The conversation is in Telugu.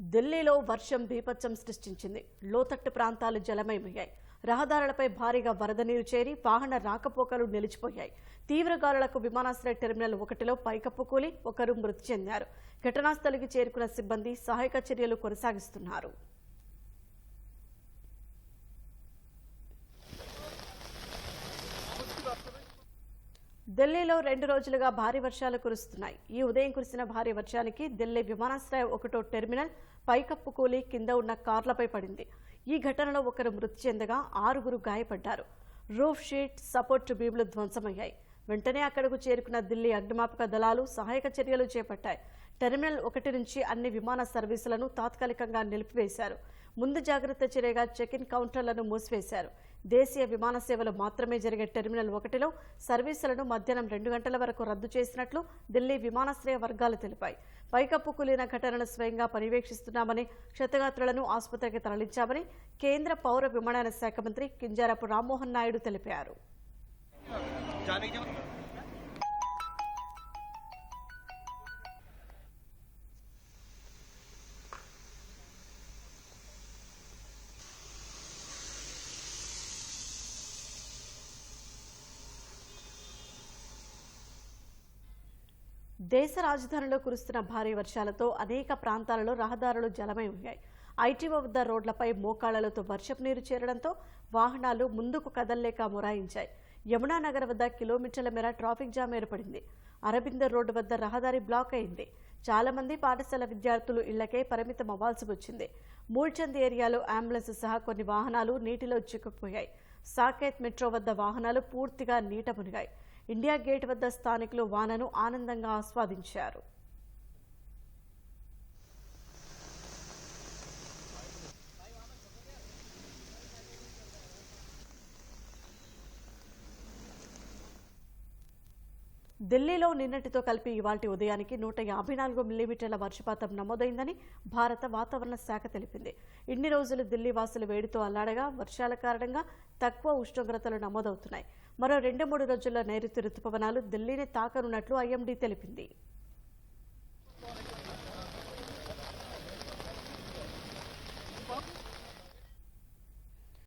ఢిల్లీలో వర్షం బీభత్సం సృష్టించింది. లోతట్టు ప్రాంతాలు జలమయమయ్యాయి. రహదారులపై భారీగా వరద నీరు చేరి వాహన రాకపోకలు నిలిచిపోయాయి. తీవ్ర గాలులకు విమానాశ్రయ టెర్మినల్ ఒకటిలో పైకప్పు కూలి ఒకరు మృతి చెందారు. ఘటనాస్థలికి చేరుకున్న సిబ్బంది సహాయక చర్యలు కొనసాగిస్తున్నారు. ఢిల్లీలో రెండు రోజులుగా భారీ వర్షాలు కురుస్తున్నాయి. ఈ ఉదయం కురిసిన భారీ వర్షానికి ఢిల్లీ విమానాశ్రయం ఒకటో టెర్మినల్ పైకప్పు కూలి కింద ఉన్న కార్లపై పడింది. ఈ ఘటనలో ఒకరు మృతి చెందగా ఆరుగురు గాయపడ్డారు. రూఫ్ షీట్ సపోర్ట్ బీములు ధ్వంసమయ్యాయి. వెంటనే అక్కడకు చేరుకున్న ఢిల్లీ అగ్నిమాపక దళాలు సహాయక చర్యలు చేపట్టాయి. టెర్మినల్ ఒకటి నుంచి అన్ని విమాన సర్వీసులను తాత్కాలికంగా నిలిపివేశారు. ముందు జాగ్రత్త చర్యగా చెక్ ఇన్ కౌంటర్లను మూసివేశారు. దేశీయ విమాన సేవలు మాత్రమే జరిగే టెర్మినల్ ఒకటిలో సర్వీసులను మధ్యాహ్నం రెండు గంటల వరకు రద్దు చేసినట్లు ఢిల్లీ విమానాశ్రయ వర్గాలు తెలిపాయి. పైకప్పు కూలిన ఘటనను స్వయంగా పర్యవేక్షిస్తున్నామని క్షతగాత్రులను ఆసుపత్రికి తరలించామని కేంద్ర పౌర విమానయాన శాఖ మంత్రి కింజారపు రామ్మోహన్ నాయుడు తెలిపారు. దేశ రాజధానిలో కురుస్తున్న భారీ వర్షాలతో అనేక ప్రాంతాలలో రహదారులు జలమయ్యాయి ఐటీఓ వద్ద రోడ్లపై మోకాళ్ళతో వర్షపు నీరు చేరడంతో వాహనాలు ముందుకు కదల్లేక మొరాయించాయి. యమునా నగర్ వద్ద కిలోమీటర్ల మేర ట్రాఫిక్ జామ్ ఏర్పడింది. అరబిందర్ రోడ్డు వద్ద రహదారి బ్లాక్ అయింది. చాలా మంది పాఠశాల విద్యార్థులు ఇళ్ళకే పరిమితం అవ్వాల్సి వచ్చింది. మూల్చంద్ ఏరియాలో అంబులెన్స్ సహా కొన్ని వాహనాలు నీటిలో చిక్కుకుపోయాయి. సాకేత్ మెట్రో వద్ద వాహనాలు పూర్తిగా నీట మునిగాయి. ఇండియా గేట్ వద్ద స్థానికులు వానను ఆనందంగా ఆస్వాదించారు. ఢిల్లీలో నిన్నటితో కలిపి ఇవాల్టి ఉదయానికి నూట యాభై నాలుగు మిల్లీమీటర్ల వర్షపాతం నమోదైందని భారత వాతావరణ శాఖ తెలిపింది. ఇన్ని రోజులు ఢిల్లీ వాసులు వేడితో అల్లాడగా వర్షాల కారణంగా తక్కువ ఉష్ణోగ్రతలు నమోదవుతున్నాయి. మరో రెండు మూడు రోజుల్లో నైరుతి రుతుపవనాలు ఢిల్లీని తాకనున్నట్లు ఐఎండీ తెలిపింది.